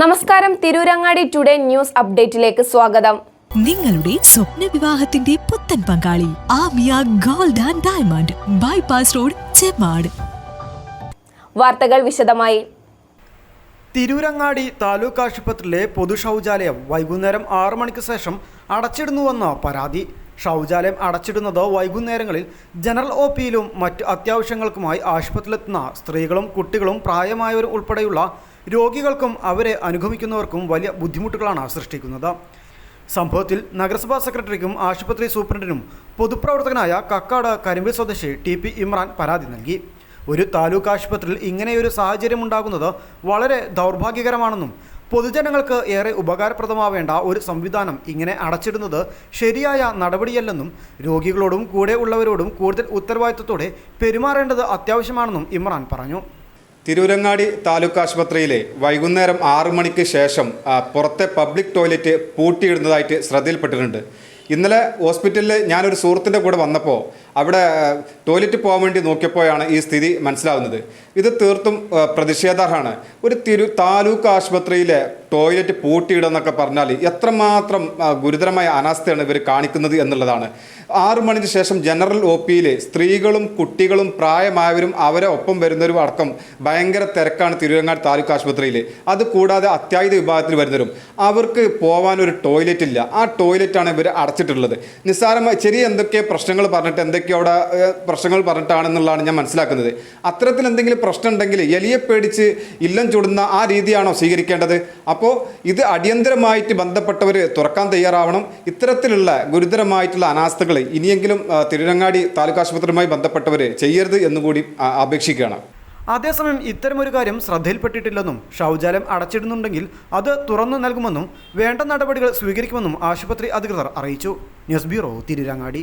നമസ്കാരം. Tirurangadi today news അപ്ഡേറ്റിലേക്ക് സ്വാഗതം. നിങ്ങളുടെ സ്വപ്ന വിവാഹത്തിന്റെ പുത്തൻ പങ്കാളി Amiya gold and diamond bypass road Chemmad വാർത്തകൾ വിശദമായി. തിരൂരങ്ങാടി താലൂക്ക് ആശുപത്രിയിലെ പൊതു ശൗചാലയം വൈകുന്നേരം ആറു മണിക്ക് ശേഷം അടച്ചിടുന്നുവെന്ന പരാതി. ശൗചാലയം അടച്ചിടുന്നത് വൈകുന്നേരങ്ങളിൽ ജനറൽ ഒ പിയിലും മറ്റ് അത്യാവശ്യങ്ങൾക്കുമായി ആശുപത്രിയിലെത്തുന്ന സ്ത്രീകളും കുട്ടികളും പ്രായമായവരും ഉൾപ്പെടെയുള്ള രോഗികൾക്കും അവരെ അനുഗമിക്കുന്നവർക്കും വലിയ ബുദ്ധിമുട്ടുകളാണ് സൃഷ്ടിക്കുന്നത്. സംഭവത്തിൽ നഗരസഭാ സെക്രട്ടറിക്കും ആശുപത്രി സൂപ്രണ്ടിനും പൊതുപ്രവർത്തകനായ കക്കാട് കരിമ്പിൽ സ്വദേശി ടി പി ഇമ്രാൻ പരാതി നൽകി. ഒരു താലൂക്ക് ആശുപത്രിയിൽ ഇങ്ങനെയൊരു സാഹചര്യം ഉണ്ടാകുന്നത് വളരെ ദൗർഭാഗ്യകരമാണെന്നും പൊതുജനങ്ങൾക്ക് ഏറെ ഉപകാരപ്രദമാവേണ്ട ഒരു സംവിധാനം ഇങ്ങനെ അടച്ചിടുന്നത് ശരിയായ നടപടിയല്ലെന്നും രോഗികളോടും കൂടെ ഉള്ളവരോടും കൂടുതൽ ഉത്തരവാദിത്വത്തോടെ പെരുമാറേണ്ടത് അത്യാവശ്യമാണെന്നും ഇമ്രാൻ പറഞ്ഞു. തിരൂരങ്ങാടി താലൂക്ക് ആശുപത്രിയിലെ വൈകുന്നേരം ആറു മണിക്ക് ശേഷം പുറത്തെ പബ്ലിക് ടോയ്ലറ്റ് പൂട്ടിയിടുന്നതായിട്ട് ശ്രദ്ധയിൽപ്പെട്ടിട്ടുണ്ട്. ഇന്നലെ ഹോസ്പിറ്റലിൽ ഞാനൊരു സുഹൃത്തിന്റെ കൂടെ വന്നപ്പോൾ അവിടെ ടോയ്ലറ്റ് പോകാൻ വേണ്ടി നോക്കിയപ്പോഴാണ് ഈ സ്ഥിതി മനസ്സിലാവുന്നത്. ഇത് തീർത്തും പ്രതിഷേധാർഹമാണ്. ഒരു തിരു താലൂക്ക് ആശുപത്രിയിലെ ടോയ്ലറ്റ് പൂട്ടിയിടുന്നൊക്കെ പറഞ്ഞാൽ എത്രമാത്രം ഗുരുതരമായ അനാസ്ഥയാണ് ഇവർ കാണിക്കുന്നത് എന്നുള്ളതാണ്. ആറു മണിക്ക് ശേഷം ജനറൽ ഒ പിയിൽ സ്ത്രീകളും കുട്ടികളും പ്രായമായവരും അവരെ ഒപ്പം വരുന്നവരും അടക്കം ഭയങ്കര തിരക്കാണ് തിരുവങ്ങാട് താലൂക്ക് ആശുപത്രിയിൽ അത് കൂടാതെ അത്യാഹിത വിഭാഗത്തിൽ വരുന്നവരും. അവർക്ക് പോകാൻ ഒരു ടോയ്ലറ്റ് ഇല്ല ആ ടോയ്ലറ്റാണ് ഇവർ അടച്ചിട്ടുള്ളത്. നിസ്സാരമായി ചെറിയ എന്തൊക്കെ പ്രശ്നങ്ങൾ പറഞ്ഞിട്ട് എന്തൊക്കെയോ അവിടെ പ്രശ്നങ്ങൾ പറഞ്ഞിട്ടാണെന്നുള്ളതാണ് ഞാൻ മനസ്സിലാക്കുന്നത്. അത്തരത്തിൽ എന്തെങ്കിലും പ്രശ്നം ഉണ്ടെങ്കിൽ എലിയെ പേടിച്ച് ഇല്ലം ചുടുന്ന ആ രീതിയാണോ സ്വീകരിക്കേണ്ടത്? അപ്പോൾ ഇത് അടിയന്തരമായിട്ട് ബന്ധപ്പെട്ടവർ തുറക്കാൻ തയ്യാറാവണം. ഇത്തരത്തിലുള്ള ഗുരുതരമായിട്ടുള്ള അനാസ്ഥകൾ ഇനിയെങ്കിലും തിരുരങ്ങാടി താലൂക്ക് ആശുപത്രിയുമായി ബന്ധപ്പെട്ടവർ ചെയ്യരുത് എന്നുകൂടി അപേക്ഷിക്കുകയാണ്. അതേസമയം ഇത്തരമൊരു കാര്യം ശ്രദ്ധയിൽപ്പെട്ടിട്ടില്ലെന്നും ശൗചാലയം അടച്ചിടുന്നുണ്ടെങ്കിൽ അത് തുറന്നു നൽകുമെന്നും വേണ്ട നടപടികൾ സ്വീകരിക്കുമെന്നും ആശുപത്രി അധികൃതർ അറിയിച്ചു. News bureau Tirurangadi.